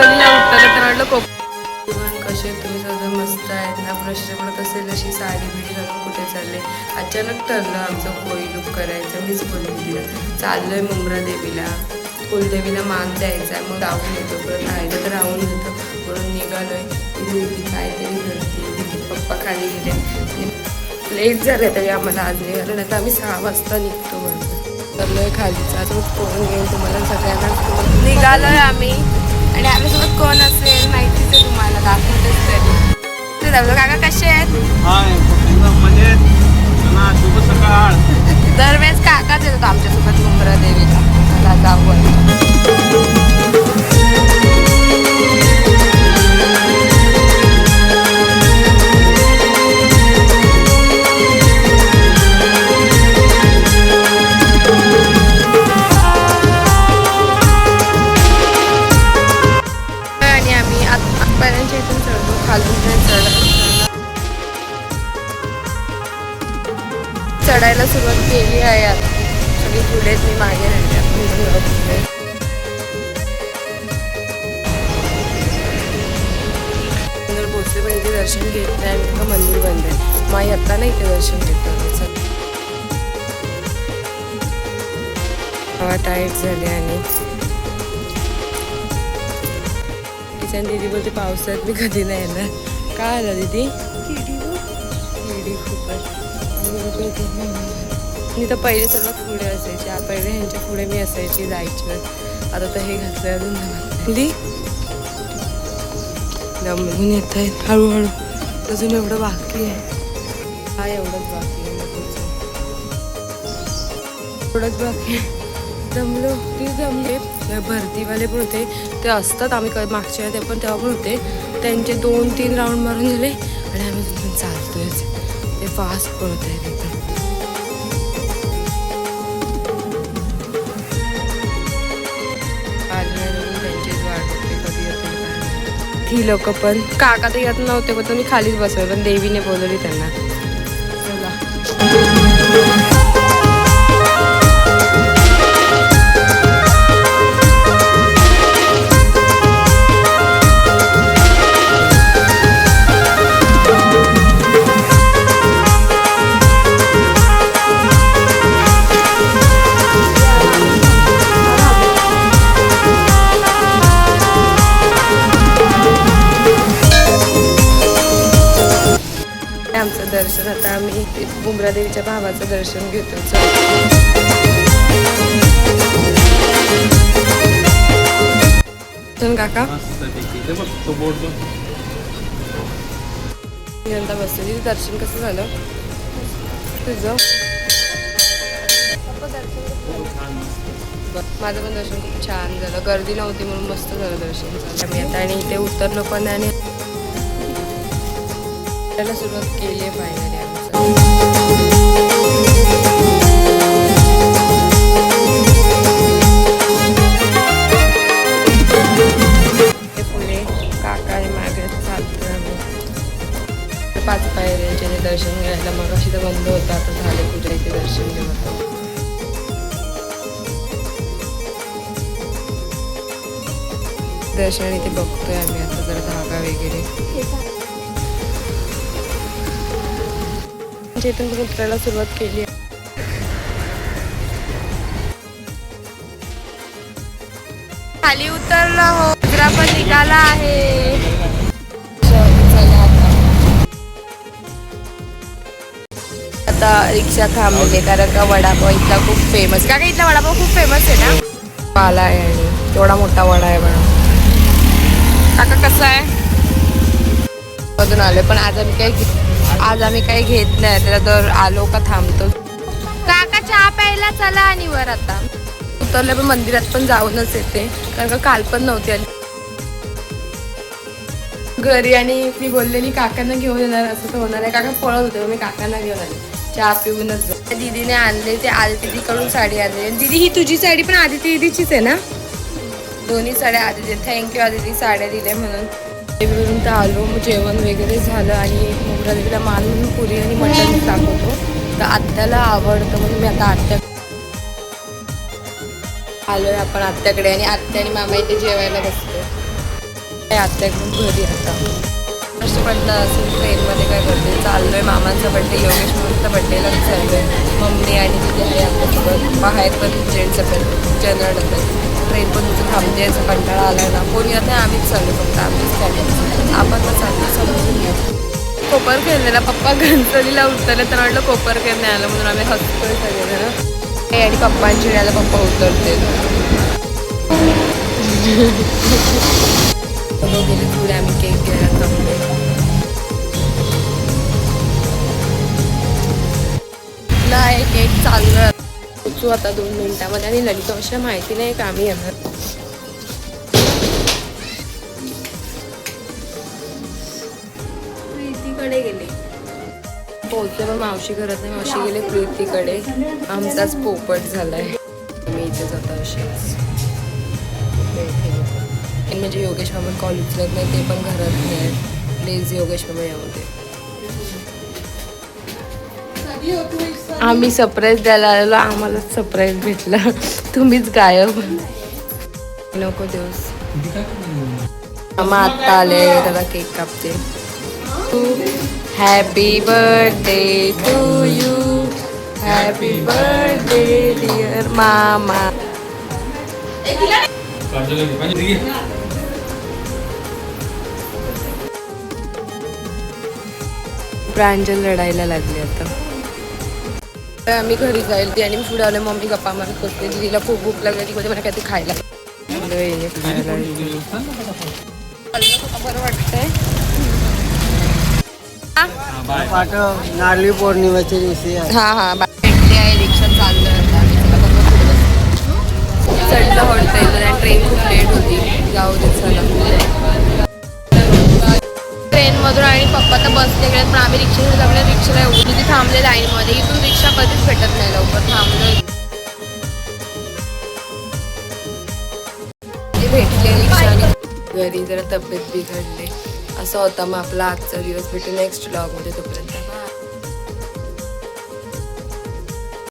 चिंचणीला उठलं तर कसे तुम्ही सगळं मस्त आहेत ना? प्रश्न पडत असेल अशी साडी बिडी घालून कुठे चालले? अचानक ठरलं आमचं कोळी लुक करायचं मीच बोलून दिलं. चाललोय मुंब्रा देवीला कुलदेवीला मान द्यायचा आहे मग राहून येतो. परत राहायचं तर राहून येतो. म्हणून निघालोय. ती मुलगी काहीतरी करते पप्पा खाली गेले. लेट झालं तरी आम्हाला आज निघालं नाही तर आम्ही सहा वाजता निघतो म्हणून. चाललोय खालीचा आता कोण घेऊन तुम्हाला सगळ्यांना निघालोय आम्ही. आणि आम्हीसोबत कोण असेल माहितीच आहे तुम्हाला दाखवतेच तरी ते दाखवलं, काका कसे आहेत? हाय म्हणजे ना शुभ सकाळ. दरवेळेस काकाच येतात आमच्यासोबत मुंब्रा देवीला जाऊ केली आहे आता. सगळी पुढे मी मागे राहिली आपण इथून जरा पुढे. जर पोचले पण इथे दर्शन घेत नाही इतकं मंदिर बंद आहे. माई आता नाही इथे दर्शन घेतो. हवा टाईट झाली आणि. किचन दीदी बोलते पावसात मी कधी नाही येणार. काय आलं दीदी? खूपच. मी तर पहिले सर्वात पुढे असायची. पहिले ह्यांच्या पुढे मी असायची जायची. आता तर हे घातलं अजून दमून येत आहेत हळूहळू. अजून एवढं बाकी आहे. हा एवढंच बाकी आहे. एवढंच बाकी आहे. जमलो ते जमले. भरतीवाले पण होते. ते असतात आम्ही मागच्या ते पण तेव्हा पण होते. त्यांचे दोन तीन राऊंड मारून झाले. आणि आम्ही तिथून चालतोयच. ते फास्ट पळत आहे माहिती. ती लोक पण काका तर येत नव्हते पण तुम्ही खालीच बसवलं पण देवीने बोलवली त्यांना आमचं दर्शन. आता आम्ही बुमरा देवीच्या भावाचं दर्शन घेतो. काका. मस्त पैकी. बसलेली. दर्शन कसं झालं? तुझं? बघ, माझं पण दर्शन खूप छान झालं. गर्दी नव्हती म्हणून मस्त झालं दर्शन. झालं आम्ही आता आणि इथे उतरलो पण आणि त्याला सुरुवात केली आहे फायनली पुढे काका आणि मागे पाच पायऱ्यांचे ते दर्शन घ्यायला. मग अशी तर बंद होतं आता झाले पूजा इथे दर्शन घेऊ आता दर्शन इथे बघतोय आम्ही आता जरा धागा वगैरे. म्हणजे इथून पण उतरायला सुरुवात केली आहे. खाली उतरला हो दुसरा पण निघाला आहे आता. रिक्षा थांबली कारण का वडापाव इथला खूप फेमस का इथला वडापाव खूप फेमस आहे ना पाला आहे आणि केवढा मोठा वडा आहे बघा काका कसा आहे मधून आलोय पण आज आम्ही काही आज आम्ही काही घेत नाही त्याला तर आलो का थांबतो. काका चहा प्यायला चला आणि वर आता. उतरले पण मंदिरात पण जाऊनच येते कारण का काल पण नव्हती आली. घरी आणि मी बोललेली काकांना घेऊन येणार असं तर होणार आहे काका पळत होते मी काकांना घेऊन आले. चहा पिऊनच दीदीने आणले ते आदिती दीदीकडून साडी आणली. आणि दीदी ही तुझी साडी पण आदिती दीदीचीच आहे ना? दोन्ही साड्या आदिती थँक्यू आदिती साड्या दिल्या म्हणून. देवीवरून तर आलो मग जेवण वगैरे झालं आणि मोगरा देवीला मान म्हणून पुरी आणि मटण दाखवतो. तर आत्याला आवडतं म्हणून मी आता आत्या आलोय आपण आत्याकडे आणि आत्या आणि मामा इथे जेवायला बसतो आत्याकडून घरी आता. प्रश्न पडला असेल ट्रेनमध्ये काय करते? चाललोय मामांचा बड्डे योगेश मामांचा बड्डेला चाललोय मम्मी आणि तिथे आहे आपल्यासोबत. बाहेर पण फ्रेंड्स पण जनरल डब्यात ट्रेन पण तुझं थांबते याचा कंटाळा आला ना. कोणी येत नाही आम्हीच चाललो फक्त आम्हीच चाललो. आपण तर चाललो समजून घ्या कोपर खेळलेला पप्पा गणपतीला उतरले तर म्हटलं कोपर खेळ नाही आलं म्हणून आम्ही हसतोय सगळेजण. हे आणि पप्पांची वेळेला पप्पा उतरते गेले पुढे आम्ही केक घ्यायला थांबलो नाही केक चाललं पोचू आता दोन मिनिटामध्ये आणि ललिता अशा माहिती नाही का आम्ही येणार. प्रीतीकडे गेले. पोहोचले पण मावशी घरात नाही. मावशी गेले प्रीतीकडे. आमचाच पोपट झालाय. मी इथे जातो असेच म्हणजे योगेश मामा कॉलेज नाही ते पण घरात नाही. आहेत प्लीज योगेश मामा यामध्ये आम्ही सरप्राईज द्यायला आलेलो आम्हाला सरप्राईज भेटला. तुम्हीच गायब. नको दिवस. मामा आत्ता आले त्याला केक कापते. Happy birthday to you happy birthday dear मामा प्रांजल लढायला लागली आता. आम्ही घरी जाईल ती आणि मी पुढे आले मम्मी गप्पा मारत बसले तिला खूप भूक लागली ती बोलते मला काहीतरी खायला खायला बरं वाटतंय. नारळी पौर्णिमेच्या दिवशी हा हा बा- भेटली आहे रिक्षा चाललं चढलं हॉटेल आणि ट्रेन खूप लेट होती. जाऊ दे चला. मधून आणि पप्पा तर बसने गेले पण आम्ही रिक्षेने जमले रिक्षाला एवढी तिथे थांबले लाईनमध्ये इथून रिक्षा कधीच भेटत नाही लवकर. थांबलं भेटले रिक्षाने. घरी जरा तब्येत बिघडले. असं होता मग आपला आजचा दिवस भेटू नेक्स्टमध्ये तोपर्यंत.